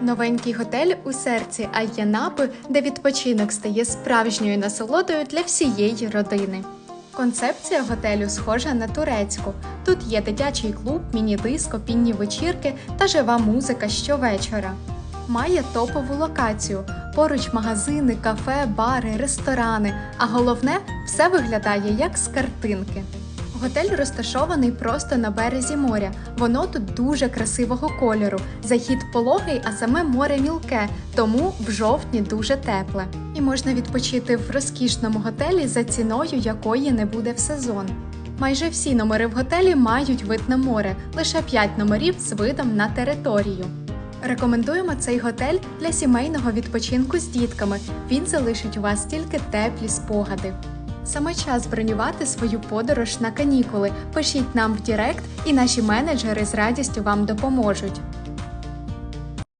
Новенький готель у серці Айянапи, де відпочинок стає справжньою насолодою для всієї родини. Концепція готелю схожа на турецьку. Тут є дитячий клуб, міні-диско, пінні вечірки та жива музика щовечора. Має топову локацію. Поруч магазини, кафе, бари, ресторани. А головне, все виглядає як з картинки. Готель розташований просто на березі моря. Воно тут дуже красивого кольору. Захід пологий, а саме море мілке, тому в жовтні дуже тепле. І можна відпочити в розкішному готелі за ціною якої не буде в сезон. Майже всі номери в готелі мають вид на море, лише 5 номерів з видом на територію. Рекомендуємо цей готель для сімейного відпочинку з дітками. Він залишить у вас тільки теплі спогади. Саме час бронювати свою подорож на канікули. Пишіть нам в Дірект, і наші менеджери з радістю вам допоможуть.